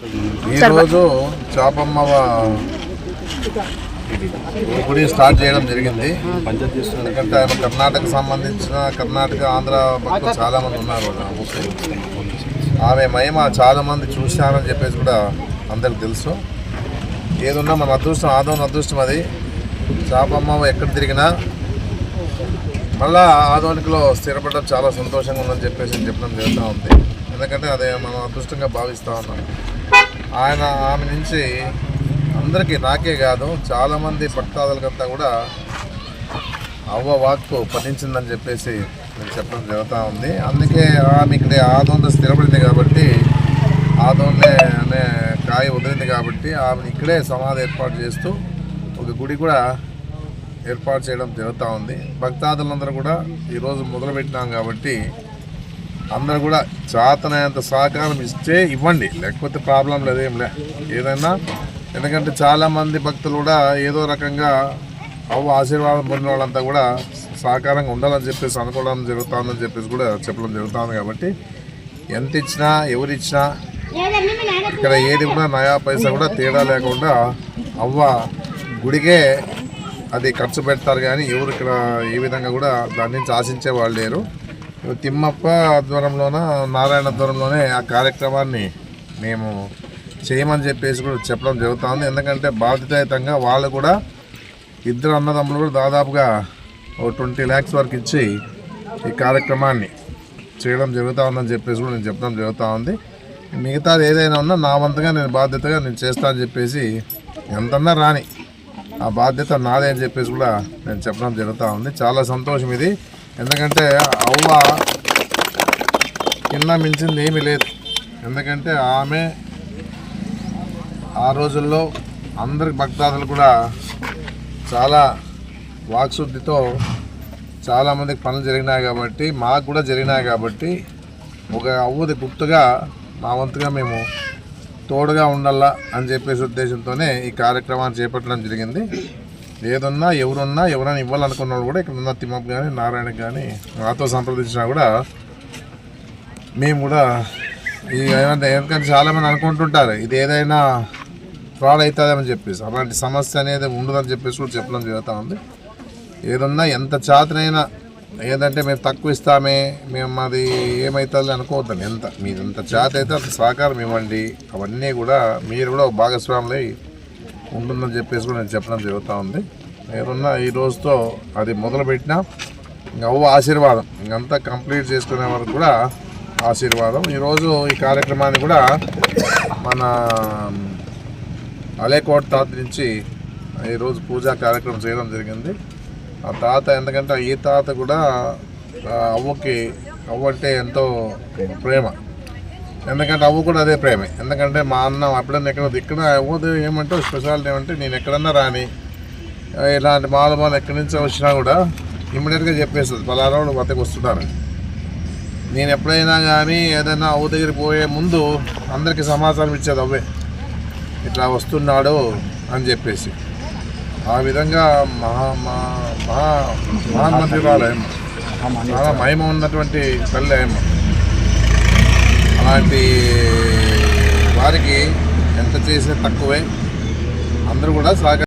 ఈరోజు చాపమ్మ గుడి స్టార్ట్ చేయడం జరిగింది. ఎందుకంటే ఆయన కర్ణాటక సంబంధించిన కర్ణాటక ఆంధ్ర భక్తులు చాలా మంది ఉన్నారు ఆమె మహిమ చాలామంది చూశారని చెప్పేసి కూడా అందరికి తెలుసు. ఏదున్నా మన అదృష్టం ఆదోన్ అదృష్టం అది. చాపమ్మ ఎక్కడ తిరిగినా మళ్ళా ఆధోనికలో స్థిరపడడం చాలా సంతోషంగా ఉందని చెప్పేసి చెప్పడం జరుగుతూ ఉంది. ఎందుకంటే అదే మనం అదృష్టంగా భావిస్తూ ఉన్నాం. ఆయన ఆమె నుంచి అందరికీ నాకే కాదు చాలామంది భక్తాదులకంతా కూడా అవ్వ వాక్కు పఠించిందని చెప్పేసి నేను చెప్పడం జరుగుతూ ఉంది. అందుకే ఆమె ఇక్కడ ఆదోన్లో స్థిరపడింది కాబట్టి ఆదోన్లే అనే కాయ వదిలింది కాబట్టి ఆమెను ఇక్కడే సమాధి ఏర్పాటు చేస్తూ ఒక గుడి కూడా ఏర్పాటు చేయడం జరుగుతూ ఉంది. భక్తాదులందరూ కూడా ఈరోజు మొదలుపెట్టినాం కాబట్టి అందరూ కూడా చాతనైనంత సహకారం ఇస్తే ఇవ్వండి. లేకపోతే ప్రాబ్లం లేదు లే. ఏదైనా ఎందుకంటే చాలామంది భక్తులు కూడా ఏదో రకంగా అవ్వ ఆశీర్వాదం పొందిన వాళ్ళంతా కూడా సహకారంగా ఉండాలని చెప్పేసి అనుకోవడం జరుగుతుందని చెప్పేసి కూడా చెప్పడం జరుగుతుంది కాబట్టి ఎంత ఇచ్చినా ఎవరిచ్చినా ఇక్కడ ఏది కూడా నయా పైసా కూడా తేడా లేకుండా అవ్వ గుడికే అది ఖర్చు పెడతారు కానీ ఎవరు ఇక్కడ ఏ విధంగా కూడా దాని నుంచి ఆశించే వాళ్ళు లేరు. తిమ్మప్ప ఆధ్వర్యంలోన నారాయణ ఆధ్వర్యంలోనే ఆ కార్యక్రమాన్ని మేము చేయమని చెప్పేసి కూడా చెప్పడం జరుగుతుంది. ఎందుకంటే బాధ్యతాయుతంగా వాళ్ళు కూడా ఇద్దరు అన్నదమ్ములు కూడా దాదాపుగా ఓ ట్వంటీ ల్యాక్స్ వరకు ఇచ్చి ఈ కార్యక్రమాన్ని చేయడం జరుగుతూ ఉందని చెప్పేసి కూడా నేను చెప్పడం జరుగుతూ ఉంది మిగతాది ఏదైనా ఉన్నా నా వంతుగా నేను బాధ్యతగా నేను చేస్తా అని చెప్పేసి ఎంతన్నా రాని ఆ బాధ్యత నాదే అని చెప్పేసి కూడా నేను చెప్పడం జరుగుతూ ఉంది చాలా సంతోషం ఇది. ఎందుకంటే అవ్వ కింద మించింది ఏమీ లేదు. ఎందుకంటే ఆమె ఆ రోజుల్లో అందరి భక్తాదులు కూడా చాలా వాక్శుద్ధితో చాలామందికి పనులు జరిగినాయి కాబట్టి మాకు కూడా జరిగినాయి కాబట్టి ఒక అవ్వది గుర్తుగా మా వంతుగా మేము తోడుగా ఉండాలా అని చెప్పేసి ఉద్దేశంతోనే ఈ కార్యక్రమాన్ని చేపట్టడం జరిగింది. ఏదన్నా ఎవరున్నా ఎవరైనా ఇవ్వాలనుకున్నాడు కూడా ఇక్కడ ఉన్న తిమ్మప్ప కానీ నారాయణ కానీ నాతో సంప్రదించినా కూడా మేము కూడా ఈ ఎందుకంటే చాలామంది అనుకుంటుంటారు ఇది ఏదైనా ఫ్రాడ్ అవుతుందని చెప్పేసి. అలాంటి సమస్య అనేది ఉండదని చెప్పేసి కూడా చెప్పడం జరుగుతూ ఉంది. ఏదన్నా ఎంత చాతనైనా ఏదంటే మేము తక్కువ ఇస్తామే మేము మాది ఏమవుతుంది అనుకోవద్దండి. ఎంత మీరు ఎంత చేత అయితే అంత సహకారం ఇవ్వండి అవన్నీ కూడా మీరు కూడా భాగస్వాములై ఉంటుందని చెప్పేసి కూడా నేను చెప్పడం జరుగుతూ ఉంది. నేనున్న ఈ రోజుతో అది మొదలుపెట్టినా ఇంక అవ్వ ఆశీర్వాదం. ఇంకంతా కంప్లీట్ చేసుకునే వరకు కూడా ఆశీర్వాదం. ఈరోజు ఈ కార్యక్రమాన్ని కూడా మన అలేకోట్ తాత నుంచి ఈరోజు పూజా కార్యక్రమం చేయడం జరిగింది. ఆ తాత ఎందుకంటే ఈ తాత కూడా అవ్వకి అవ్వ అంటే ఎంతో ప్రేమ. ఎందుకంటే అవ్వ కూడా అదే ప్రేమే. ఎందుకంటే మా అన్న అప్పుడన్నా ఎక్కడ ఇక్కడ అవ్వదు ఏమంటే స్పెషాలిటీ ఏమంటే నేను ఎక్కడన్నా రాని ఇలాంటి మాల మాల ఎక్కడి నుంచి వచ్చినా కూడా ఇమ్మీడియట్గా చెప్పేస్తుంది పలారోడు వద్దకు వస్తున్నారు నేను ఎప్పుడైనా కానీ ఏదైనా అవ్వ దగ్గరికి పోయే ముందు అందరికీ సమాచారం ఇచ్చేది అవ్వే. ఇట్లా వస్తున్నాడు అని చెప్పేసి. ఆ విధంగా మహా మహా మహా మహామంత్రిరాలయం చాలా మహిమ ఉన్నటువంటి తల్లి ఆయమ్మ అలాంటి వారికి ఎంత చేసినా తక్కువే. అందరూ కూడా సహకరి